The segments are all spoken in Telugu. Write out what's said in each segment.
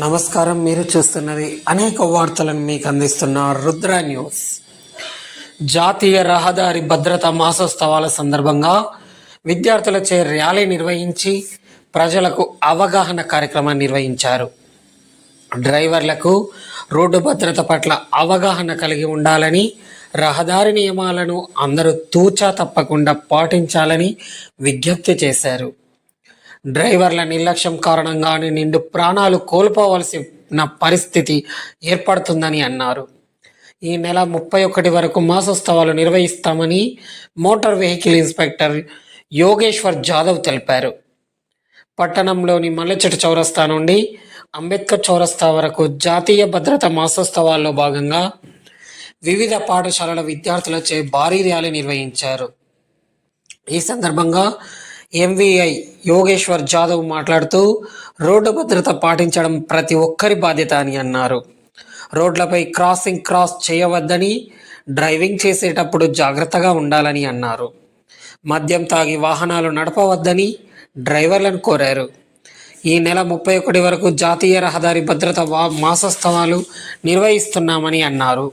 నమస్కారం మీరు చూస్తున్నది అనేక వార్తలను మీకు అందిస్తున్న రుద్ర న్యూస్. జాతీయ రహదారి భద్రతా మాసోత్సవాల సందర్భంగా విద్యార్థులచే ర్యాలీ నిర్వహించి ప్రజలకు అవగాహన కార్యక్రమాన్ని నిర్వహించారు. డ్రైవర్లకు రోడ్డు భద్రత పట్ల అవగాహన కలిగి ఉండాలని రహదారి నియమాలను అందరూ తూచా తప్పకుండా పాటించాలని విజ్ఞప్తి చేశారు. డ్రైవర్ల నిర్లక్ష్యం కారణంగానే నిండు ప్రాణాలు కోల్పోవలసిన పరిస్థితి ఏర్పడుతుందని అన్నారు. ఈ నెల ముప్పై ఒకటి వరకు మాసోత్సవాలు నిర్వహిస్తామని motor vehicle inspector Yogeshwar Jadhav తెలిపారు. పట్టణంలోని మల్లెచెట్టు చౌరస్తా నుండి అంబేద్కర్ చౌరస్తా వరకు జాతీయ భద్రత మాసోత్సవాల్లో భాగంగా వివిధ పాఠశాలల విద్యార్థులచే భారీ ర్యాలీ నిర్వహించారు. ఈ సందర్భంగా ఎంవిఐ యోగేశ్వర్ జాదవ్ మాట్లాడుతూ రోడ్డు భద్రత పాటించడం ప్రతి ఒక్కరి బాధ్యత అని అన్నారు. రోడ్లపై క్రాసింగ్ క్రాస్ చేయవద్దని డ్రైవింగ్ చేసేటప్పుడు జాగ్రత్తగా ఉండాలని అన్నారు. మద్యం తాగి వాహనాలు నడపవద్దని డ్రైవర్లను కోరారు. ఈ నెల ముప్పై ఒకటి వరకు జాతీయ రహదారి భద్రత వా- మాసోత్సవాలు నిర్వహిస్తున్నామని అన్నారు.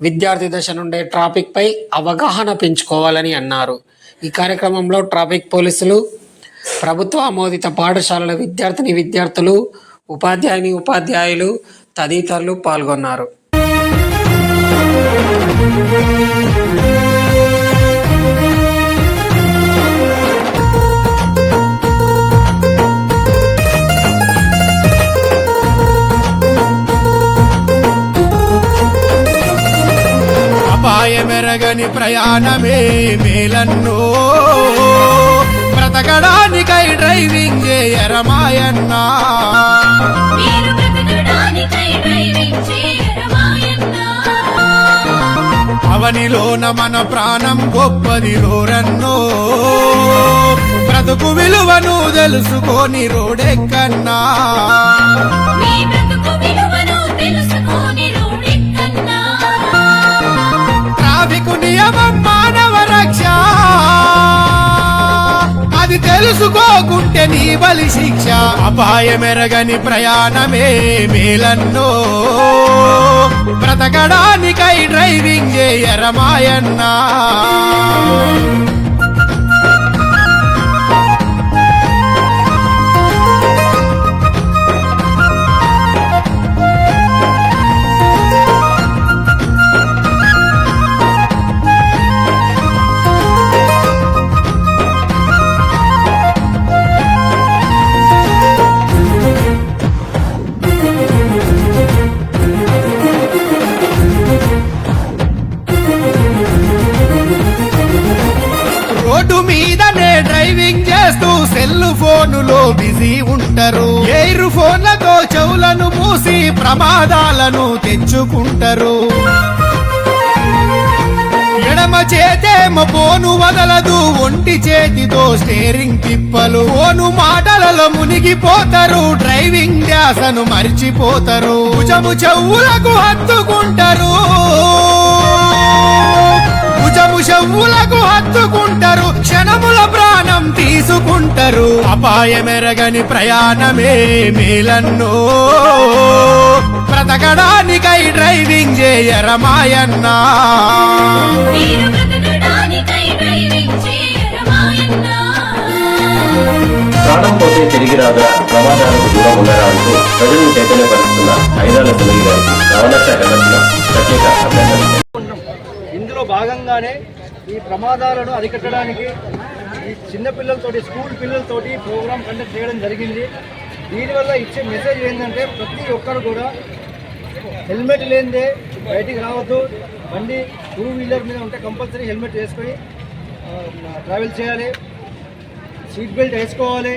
విద్యార్థి దశ నుండే ట్రాఫిక్పై అవగాహన పెంచుకోవాలని అన్నారు. ఈ కార్యక్రమంలో ట్రాఫిక్ పోలీసులు ప్రభుత్వ ఆమోదిత పాఠశాలల విద్యార్థిని విద్యార్థులు ఉపాధ్యాయుని ఉపాధ్యాయులు తదితరులు పాల్గొన్నారు. అపాయమెరగని ప్రయాణమే మేలన్నో. బ్రతకడానికై డ్రైవింగ్ చేయరమాయన్నా అవనిలోన మన ప్రాణం గొప్పది రోరన్నో. బ్రతుకు విలువను తెలుసుకొని రోడెక్కన్నా. తెలుసుకొని ట్రాఫిక్ నియమం మానవ రక్ష. అది తెలుసుకోకుంటే నీ బలి శిక్ష. అపాయమెరగని ప్రయాణమే మేలన్నో. బ్రతకడానికై డ్రైవింగ్ చేయరమాయన్నా పనులో బిజీ ఉంటారు. ఎయిర్ ఫోన్లతో చెవులను మూసి ప్రమాదాలను తెచ్చుకుంటారు. ఎడమ చేతేమ పోను వదలదు ఒంటి చేతితో స్టేరింగ్ తిప్పలు. ఓను మాటలలో మునిగిపోతారు డ్రైవింగ్ ధ్యాసను మర్చిపోతారు. భుజము చెవులకు హత్తుకుంటారు. భుజము చెవులకు హత్తుకుంటారు. తీసుకుంటారు అపాయమెరగని ప్రయాణమే మేలన్నో. బ్రతకడానికై డ్రైవింగ్ చేయరమాయన్నా. ప్రాణం పోతే తిరిగి ప్రమాదాలకు దూరం అంటూ ప్రజలను చైతన్యపరుస్తున్న ఐదాల గారికి ప్రత్యేక ఇందులో భాగంగానే ఈ ప్రమాదాలను అరికట్టడానికి ఈ చిన్న పిల్లలతోటి స్కూల్ పిల్లలతోటి ప్రోగ్రామ్ కండక్ట్ చేయడం జరిగింది. దీనివల్ల ఇచ్చే మెసేజ్ ఏంటంటే ప్రతి ఒక్కరు కూడా హెల్మెట్ లేనిదే బయటికి రావద్దు. బండి టూ వీలర్ మీద ఉంటే కంపల్సరీ హెల్మెట్ వేసుకొని ట్రావెల్ చేయాలి. సీట్ బెల్ట్ వేసుకోవాలి.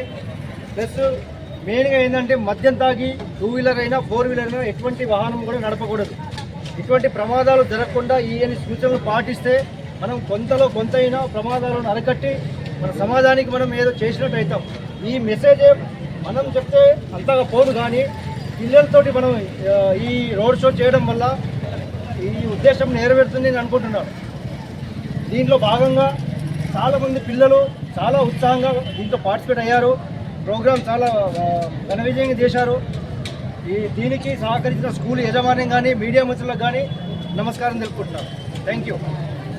ప్లస్ మెయిన్గా ఏంటంటే మద్యం తాగి టూ వీలర్ అయినా ఫోర్ వీలర్ అయినా ఎటువంటి వాహనం కూడా నడపకూడదు. ఇటువంటి ప్రమాదాలు జరగకుండా ఈ అని సూచనలు పాటిస్తే మనం కొంతలో కొంత ప్రమాదాలను అరకట్టి మన సమాజానికి మనం ఏదో చేసినట్టు అవుతాం ఈ మెసేజే మనం చెప్తే అంతగా పోదు కానీ పిల్లలతోటి మనం ఈ రోడ్ షో చేయడం వల్ల ఈ ఉద్దేశం నెరవేరుతుంది నేను అనుకుంటున్నాను దీంట్లో భాగంగా చాలామంది పిల్లలు చాలా ఉత్సాహంగా దీంట్లో పార్టిసిపేట్ అయ్యారు. ప్రోగ్రామ్ చాలా ఘన విజయంగా చేశారు. ఈ దీనికి సహకరించిన స్కూల్ యజమాన్యం కానీ మీడియా మిత్రులకు కానీ నమస్కారం తెలుపుకుంటున్నాను థ్యాంక్ యూ